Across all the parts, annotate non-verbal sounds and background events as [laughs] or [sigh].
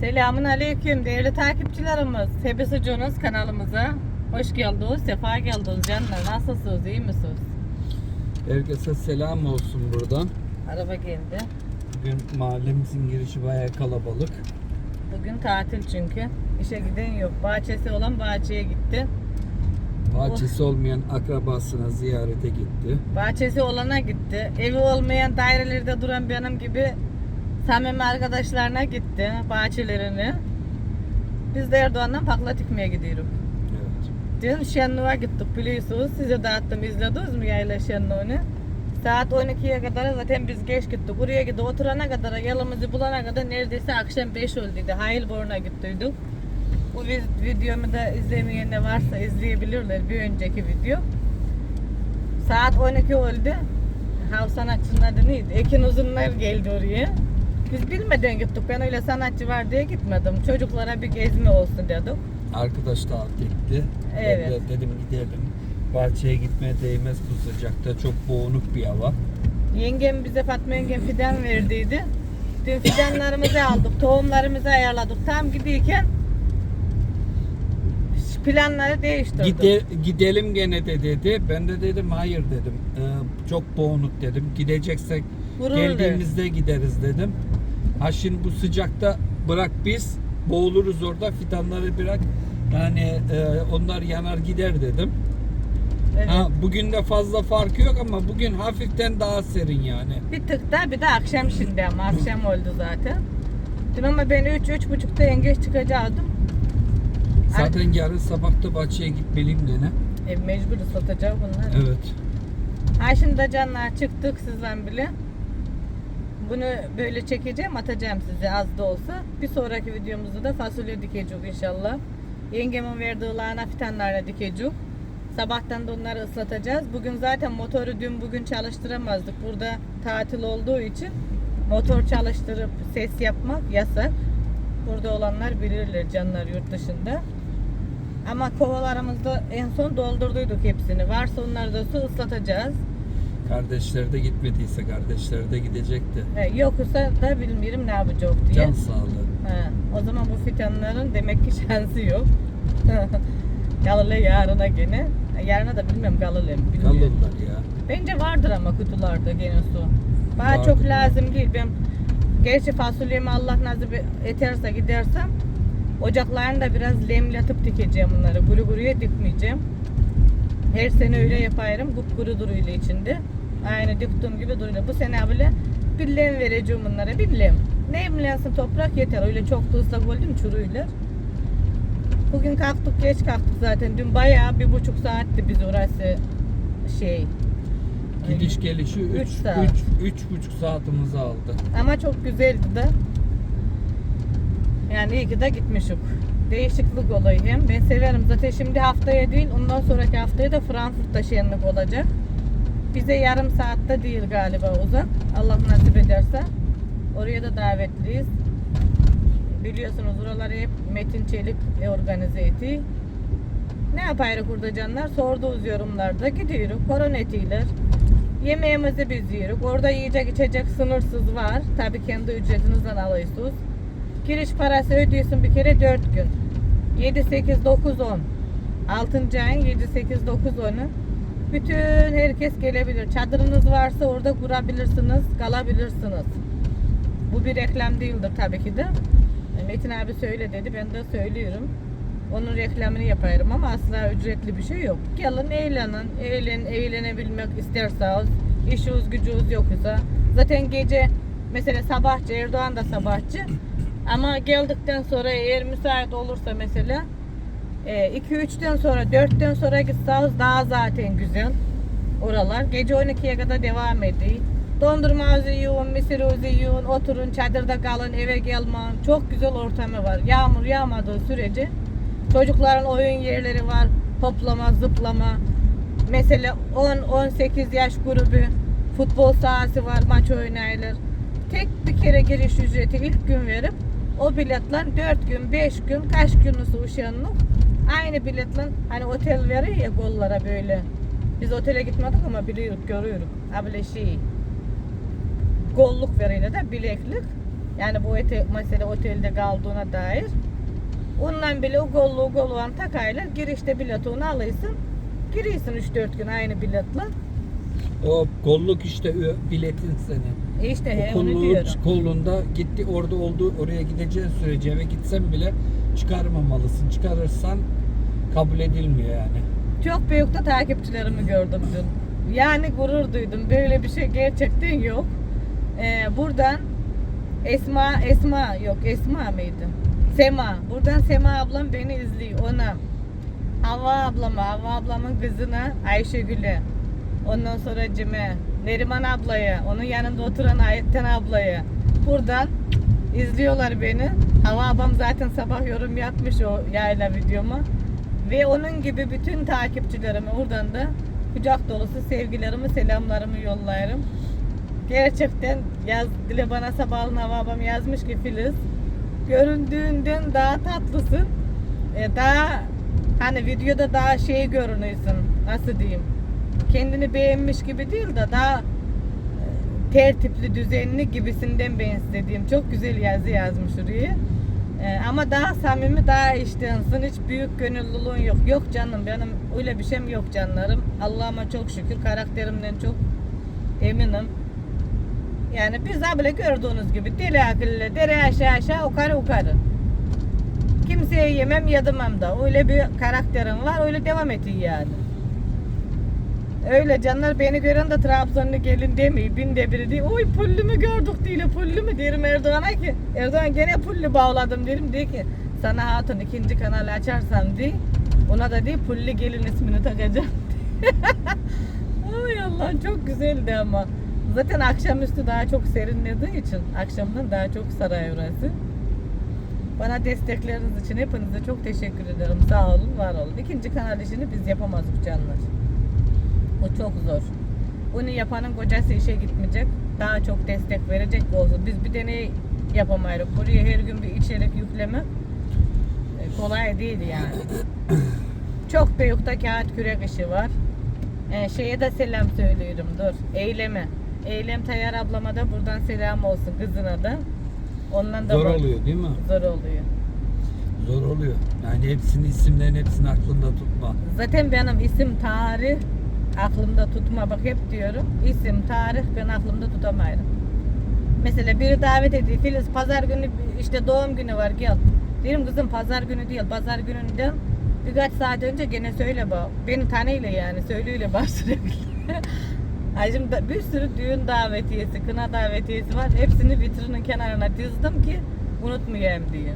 Selamun Aleyküm değerli takipçilerimiz. Jonas kanalımıza hoş geldiniz, sefa geldiniz canlar. Nasılsınız, iyi misiniz? Herkese selam olsun buradan. Araba geldi. Bugün mahallemizin girişi bayağı kalabalık. Bugün tatil çünkü. İşe giden yok. Bahçesi olan bahçeye gitti. Bahçesi olmayan akrabasına ziyarete gitti. Bahçesi olana gitti. Evi olmayan dairelerde duran benim gibi samimi arkadaşlarına gitti. Bahçelerini. Biz de Erdoğan'dan pakla dikmeye gidiyoruz. Evet. Dün Şenluğa gittik biliyorsunuz. Size dağıttım izlediniz mi yayla Şenluğunu? Saat 12'ye kadar zaten biz geç gittik. Oraya gidip oturana kadar, yolumuzu bulana kadar neredeyse akşam 5 olduydu. Heilborn'a gittiydik. Bu vi- videomu da izlemeyen de varsa izleyebilirler bir önceki video. Saat 12 oldu. Hav sanatçının adı neydi? Ekin Uzunlar geldi oraya. Biz bilmeden gittik. Ben öyle sanatçı var diye gitmedim. Çocuklara bir gezme olsun dedik. Arkadaş davet etti. Evet. Ben de dedim gidelim. Bahçeye gitmeye değmez bu sıcakta. Çok boğunuk bir hava. Yengem bize Fatma yengem fidan verdiydi. Dün fidanlarımızı aldık, tohumlarımızı ayarladık. Tam gidiyorken planları değiştirdik. Gide, gidelim gene de dedi. Ben de dedim hayır dedim. Ee, çok boğunuk dedim. Gideceksek Vurur geldiğimizde gideriz dedim. Ha şimdi bu sıcakta bırak biz boğuluruz orada fidanları bırak. Yani e, onlar yanar gider dedim. Evet. Ha, bugün de fazla farkı yok ama bugün hafiften daha serin yani. Bir tık da bir de akşam şimdi ama akşam oldu zaten. Dün ama ben 3 üç, buçukta yengeç çıkacaktım. Zaten yarın sabah da bahçeye gitmeliyim gene. E, mecbur ıslatacak bunlar. Evet. Ha şimdi de canlar çıktık sizden bile. Bunu böyle çekeceğim atacağım size az da olsa. Bir sonraki videomuzda da fasulye dikeceğiz inşallah. Yengemin verdiği lahana fidanlarına dikeceğiz. Sabahtan da onları ıslatacağız. Bugün zaten motoru dün bugün çalıştıramazdık. Burada tatil olduğu için motor çalıştırıp ses yapmak yasak. Burada olanlar bilirler canlar yurt dışında. Ama kovalarımızda en son doldurduyduk hepsini. Varsa onları da su ıslatacağız. Kardeşleri de gitmediyse kardeşleri de gidecekti. He, yoksa da bilmiyorum ne yapacak diye. Can sağlığı. He, o zaman bu fidanların demek ki [laughs] şansı yok. [laughs] Kalırlar yarına gene. Ha, Yarına da bilmiyorum kalırlar mı bilmiyorum. Kalırlar ya. Bence vardır ama kutularda gene su. Bana Vardır. çok lazım değil. Ben gerçi fasulyemi Allah nasip ederse gidersem ocaklarını da biraz lemlatıp dikeceğim bunları. Kuru kuruya dikmeyeceğim. Her sene öyle yaparım. Kupkuru duruyor içinde. Aynı diktiğim gibi duruyor. Bu sene bile bir lem vereceğim bunlara. Bir lem. Nemlensin toprak yeter. Öyle çok da ıslak oldu mu çürüyorlar. Bugün kalktık geç kalktık zaten. Dün bayağı bir buçuk saatti biz orası şey. Gidiş gelişi Üç 3 saat. 3 üç buçuk saatimizi aldı. Ama çok güzeldi de. Yani iyi ki de gitmişik. Değişiklik olayı hem. Ben severim. Zaten şimdi haftaya değil, ondan sonraki haftaya da Frankfurt'ta şenlik olacak. Bize yarım saatte değil galiba uzak. Allah nasip ederse. Oraya da davetliyiz. Biliyorsunuz oraları hep Metin Çelik organize etti. Ne yaparız burada canlar? Sorduğunuz yorumlarda gidiyoruz. Koronetiler. Yemeğimizi biz yiyoruz. Orada yiyecek içecek sınırsız var. Tabii kendi ücretinizden alıyorsunuz. Giriş parası ödüyorsun bir kere 4 gün. 7, 8, 9, 10. 6. ayın 7, 8, 9, 10'u. Bütün herkes gelebilir. Çadırınız varsa orada kurabilirsiniz, kalabilirsiniz. Bu bir reklam değildir tabii ki de. Metin abi söyle dedi, ben de söylüyorum. Onun reklamını yaparım ama asla ücretli bir şey yok. Gelin eğlenin, eğlen, eğlenebilmek isterseniz, işiniz gücünüz yoksa. Zaten gece mesela sabahçı, Erdoğan da sabahçı. Ama geldikten sonra eğer müsait olursa mesela 2-3'ten sonra 4'ten sonra gitseniz daha zaten güzel oralar. Gece 12'ye kadar devam ediyor. Dondurmanızı yiyin, mısırınızı yiyin, oturun çadırda kalın, eve gelmeyin. Çok güzel ortamı var. Yağmur yağmadığı sürece çocukların oyun yerleri var. Toplama, zıplama. Mesela 10-18 yaş grubu futbol sahası var, maç oynayılır. Tek bir kere giriş ücreti ilk gün verip o biletler 4 gün, 5 gün, kaç günüsü uşanlık. Aynı biletle hani otel veriyor ya gollara böyle. Biz otele gitmedik ama biliyoruz, görüyoruz. Ha böyle şey. Golluk veriyor da bileklik. Yani bu otel, mesela otelde kaldığına dair. Ondan bile o gollu golluğun takaylar girişte biletonu alıyorsun. Giriyorsun 3-4 gün aynı biletle. O kolluk işte biletin senin. E işte he, O onu kolluğun diyorum. kolluğunda gitti orada oldu oraya gideceğin sürece eve gitsen bile çıkarmamalısın. Çıkarırsan kabul edilmiyor yani. Çok büyük de takipçilerimi gördüm dün. Yani gurur duydum. Böyle bir şey gerçekten yok. Ee, buradan Esma, Esma yok Esma mıydı? Sema. Buradan Sema ablam beni izliyor. Ona. Hava ablama, Hava ablamın kızına Ayşegül'e. Ondan sonra Cime. Neriman ablaya. Onun yanında oturan Ayetten ablaya. Buradan izliyorlar beni. Hava ablam zaten sabah yorum yapmış o yayla videoma. Ve onun gibi bütün takipçilerime oradan da kucak dolusu sevgilerimi, selamlarımı yollarım. Gerçekten yaz, dile bana sabahın hava babam yazmış ki Filiz göründüğünden daha tatlısın. E, daha hani videoda daha şey görünüyorsun. Nasıl diyeyim? Kendini beğenmiş gibi değil de daha e, tertipli, düzenli gibisinden ben istediğim. Çok güzel yazı yazmış oraya. Ee, ama daha samimi, daha iştensin. Hiç büyük gönüllülüğün yok. Yok canım benim öyle bir şeyim yok canlarım. Allah'ıma çok şükür karakterimden çok eminim. Yani biz böyle gördüğünüz gibi deli akıllı, dere aşağı aşağı yukarı yukarı. Kimseye yemem yadımam da. Öyle bir karakterim var. Öyle devam ediyor yani. Öyle canlar beni gören de Trabzonlu gelin demiyor. Binde biri diyor. Oy pullu mu gördük değil pullu mu derim Erdoğan'a ki. Erdoğan gene pullu bağladım derim. Diyor ki sana hatun ikinci kanalı açarsam diye. Ona da diyor pullu gelin ismini takacağım. [laughs] Ay Allah çok güzeldi ama. Zaten akşamüstü daha çok serinlediği için akşamdan daha çok saray orası. Bana destekleriniz için hepinize çok teşekkür ederim. Sağ olun, var olun. İkinci kanal işini biz yapamazdık canlar. O çok zor. Bunu yapanın kocası işe gitmeyecek. Daha çok destek verecek olsun. Biz bir deney yapamayız. Buraya her gün bir içerik yükleme e, kolay değil yani. [coughs] Çok büyük de kağıt kürek işi var. E, şeye de selam söylüyorum. Dur. Eyleme. Eylem Tayyar ablama da buradan selam olsun kızına da. Ondan da Zor bak- oluyor değil mi? Zor oluyor. Zor oluyor. Yani hepsini isimlerin hepsini aklında tutma. Zaten benim isim tarih aklımda tutma bak hep diyorum. İsim tarih ben aklımda tutamayırım. Mesela biri davet ediyor. Filiz pazar günü işte doğum günü var gel. Diyorum kızım pazar günü değil. Pazar gününden birkaç saat önce gene söyle bak. Beni tanıyla yani söylüyle bak [laughs] sürekli. Da- bir sürü düğün davetiyesi, kına davetiyesi var. Hepsini vitrinin kenarına dizdim ki unutmayayım diye.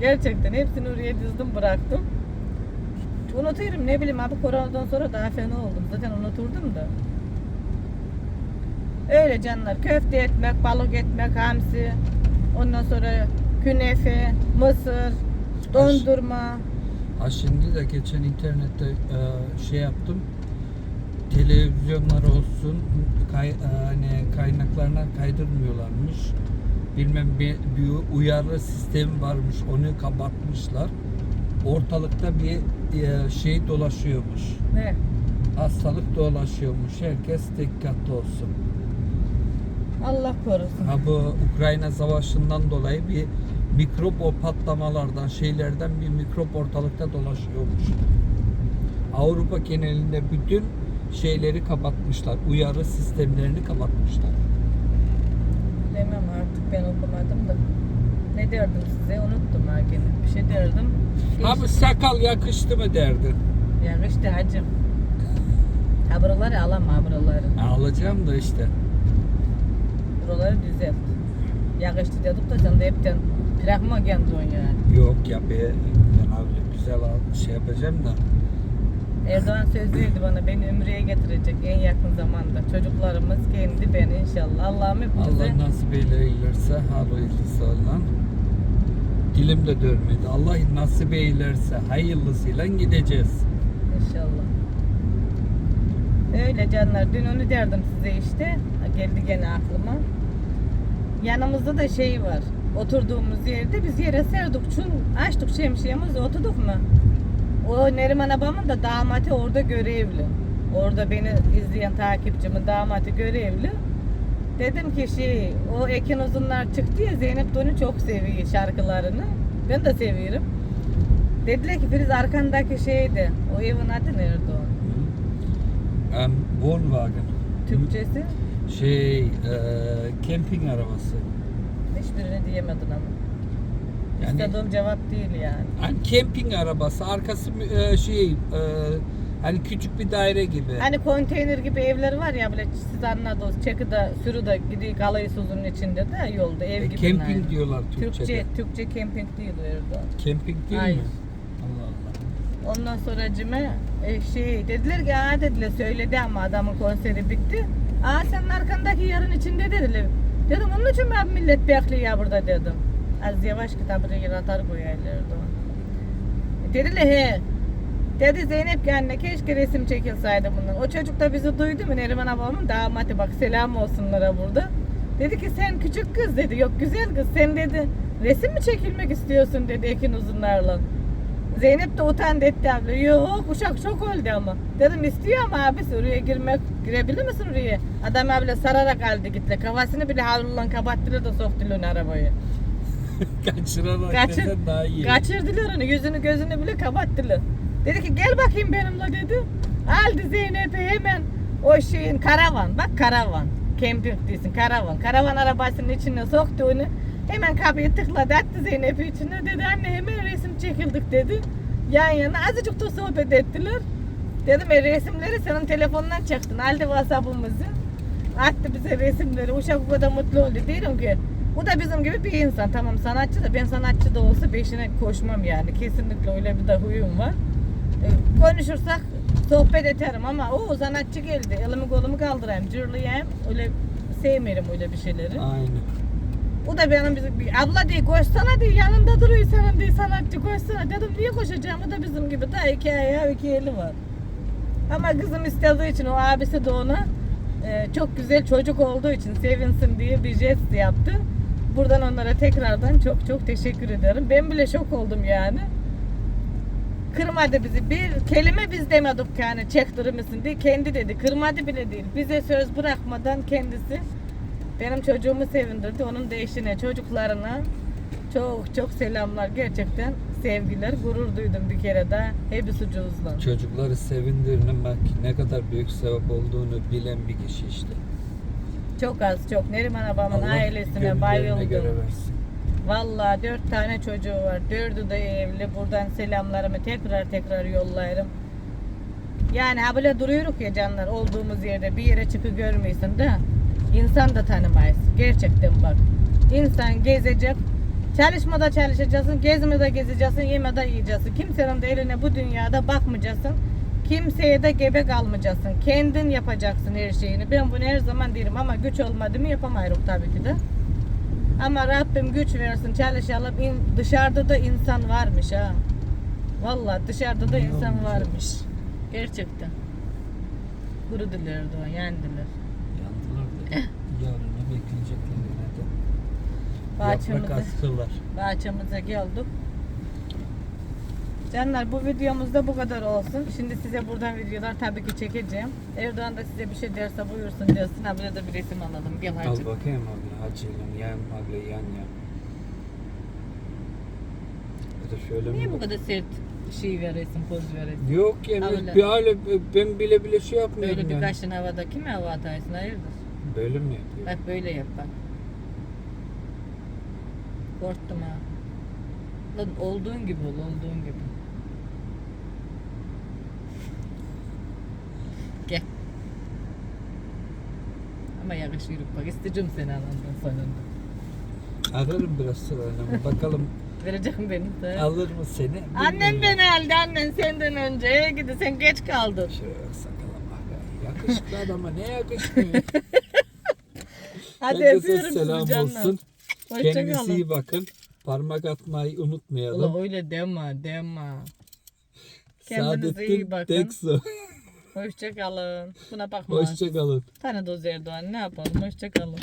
Gerçekten hepsini oraya dizdim bıraktım. Unutuyorum ne bileyim abi koronadan sonra daha fena oldum. Zaten unuturdum da. Öyle canlar. Köfte etmek, balık etmek, hamsi. Ondan sonra künefe, mısır, dondurma. Ha şimdi de geçen internette e, şey yaptım. Televizyonlar olsun kay, e, hani kaynaklarına kaydırmıyorlarmış. Bilmem bir, bir uyarı sistemi varmış. Onu kapatmışlar. Ortalıkta bir şey dolaşıyormuş. Ne? Hastalık dolaşıyormuş. Herkes dikkatli olsun. Allah korusun. Ha bu Ukrayna savaşından dolayı bir mikrop o patlamalardan şeylerden bir mikrop ortalıkta dolaşıyormuş. Avrupa genelinde bütün şeyleri kapatmışlar. Uyarı sistemlerini kapatmışlar. Bilemem artık ben okumadım da. Ne derdim size unuttum ha gene. Bir şey derdim. Abi sakal yakıştı mı derdin? Yakıştı hacım. Ha buraları alama ha buraları. Alacağım da işte. Buraları düzelt. Yakıştı dedik da sen de hepten bırakma kendin yani. Yok ya be ben abi güzel al- şey yapacağım da. Erdoğan söz verdi bana beni Ümre'ye getirecek en yakın zamanda. Çocuklarımız kendi ben inşallah. Allah'ım hepimize Allah nasip eylerse hayırlısı olan. Dilim de dönmedi. Allah nasip eylerse hayırlısıyla gideceğiz. inşallah. Öyle canlar. Dün onu derdim size işte. Geldi gene aklıma. Yanımızda da şey var. Oturduğumuz yerde biz yere serdik. Çun açtık şemsiyemizi oturduk mu? O Neriman abamın da damatı orada görevli. Orada beni izleyen takipçimin damatı görevli. Dedim ki şey o Ekin Uzunlar çıktı ya Zeynep de onu çok seviyor şarkılarını. Ben de seviyorum. Dediler ki Filiz arkandaki şeydi. O evin adı nerede o? Um, Wohnwagen. Türkçesi. Şey, e, camping arabası. Hiçbirini diyemedin ama. Yani, İstediğim cevap değil yani. hani camping arabası, arkası e, şey, e, hani küçük bir daire gibi. Hani konteyner gibi evler var ya böyle siz anladınız. Çakıda sürüde gidiyor kalayı suzun içinde de yolda ev E, gibi. camping yani. diyorlar Türkçe'de. Türkçe, Türkçe camping değil Erdoğan. Camping değil Hayır. mi? Allah Allah. Ondan sonra cime e, şey dediler ki aa dediler söyledi ama adamın konseri bitti. Aa senin arkandaki yarın içinde dediler. Dedim onun için ben millet bekliyor burada dedim. Az yavaş kitabı yaratar koyarlardı onu. Dediler he. Dedi Zeynep anne keşke resim çekilseydi bundan. O çocuk da bizi duydu mu Neriman ablamın damatı bak selam olsunlara burada. Dedi ki sen küçük kız dedi. Yok güzel kız sen dedi. Resim mi çekilmek istiyorsun dedi Ekin uzunlarla. Zeynep de utandı etti abla. Yok uşak çok oldu ama. Dedim istiyor ama abi oraya girmek girebilir misin oraya? Adam abla sararak aldı gitti. Kafasını bile havlulan kapattırır da soktular arabaya. [laughs] Kaçırarak Kaçır, daha iyi. kaçırdılar onu. Yüzünü gözünü bile kapattılar. Dedi ki gel bakayım benimle dedi. Aldı Zeynep'i hemen o şeyin karavan. Bak karavan. Camping değilsin karavan. Karavan arabasının içine soktu onu. Hemen kapıyı tıkladı attı Zeynep'i içine. Dedi anne hemen resim çekildik dedi. Yan yana azıcık da sohbet ettiler. Dedim e resimleri senin telefondan çektin. Aldı WhatsApp'ımızı. Attı bize resimleri. Uşak o kadar mutlu oldu. Diyorum ki bu da bizim gibi bir insan. Tamam sanatçı da ben sanatçı da olsa peşine koşmam yani. Kesinlikle öyle bir de huyum var. Konuşursak sohbet ederim ama o sanatçı geldi. Elimi kolumu kaldırayım, cırlayayım. Öyle sevmiyorum öyle bir şeyleri. Aynen. O da benim bizim bir abla diye koşsana diye yanında duruyor senin diye sanatçı koşsana. Dedim niye koşacağım? O da bizim gibi daha iki ayağı iki eli var. Ama kızım istediği için o abisi de ona e, çok güzel çocuk olduğu için sevinsin diye bir jest yaptı. Buradan onlara tekrardan çok çok teşekkür ederim. Ben bile şok oldum yani. Kırmadı bizi. Bir kelime biz demedik yani çektirir misin diye. Kendi dedi. Kırmadı bile değil. Bize söz bırakmadan kendisi benim çocuğumu sevindirdi. Onun da eşine, çocuklarına çok çok selamlar. Gerçekten sevgiler, gurur duydum bir kere daha. Hepsi cüzdan. Çocukları sevindirmek ne kadar büyük sevap olduğunu bilen bir kişi işte. Çok az çok. Neriman abamın Allah ailesine bayıldım. göre versin. Vallahi dört tane çocuğu var. Dördü de evli. Buradan selamlarımı tekrar tekrar yollayırım. Yani ha böyle duruyoruz ya canlar olduğumuz yerde bir yere çıkıp görmüyorsun da insan da tanımayız. Gerçekten bak. İnsan gezecek. Çalışmada çalışacaksın, gezmede gezeceksin, yemede yiyeceksin. Kimsenin de eline bu dünyada bakmayacaksın. Kimseye de gebe kalmayacaksın. Kendin yapacaksın her şeyini. Ben bunu her zaman derim ama güç olmadı mı yapamayırım tabii ki de. Ama Rabbim güç versin çalışalım. İn, dışarıda da insan varmış ha. Vallahi dışarıda da insan varmış. Gerçekten. Kurudular da yendiler. Yandılar da yarını bekleyecekler yine de. Bahçemize, astılar. bahçemize geldik. Canlar bu videomuzda bu kadar olsun. Şimdi size buradan videolar tabii ki çekeceğim. Erdoğan da size bir şey derse buyursun. Ha burada da bir resim alalım. Gel Al hacı. bakayım abla hacıyla yan abla yan yan. Ya da şöyle Niye mi bu kadar sert şey veresin, poz veresin? Yok yani Öyle. bir hale ben bile bile şey yapmıyorum Böyle bir yani. kaşın havada kime hava atarsın hayırdır? Böyle mi yapıyor? Bak böyle yap bak. Korktum ha. Lan olduğun gibi ol, olduğun gibi. Gel. Ama yakışıyor bak isteyeceğim seni anandan sonunda. Ararım biraz sonra bakalım [laughs] Vereceğim beni de. alır mı seni? Annem beni aldı annen senden önce. Gidi sen geç kaldın. Şöyle sakala bak ya. Yakışıklı adama ne yakışmıyor? [laughs] Hadi Herkese öpüyorum selam sizi canlar. olsun. Kendinize Hoşçakalın. iyi bakın. Parmak atmayı unutmayalım. Ulan öyle deme deme. Kendinize iyi Saadettin bakın. Hoşçakalın. Buna bakma. Hoşçakalın. Tanıdığınız Erdoğan ne yapalım? Hoşçakalın.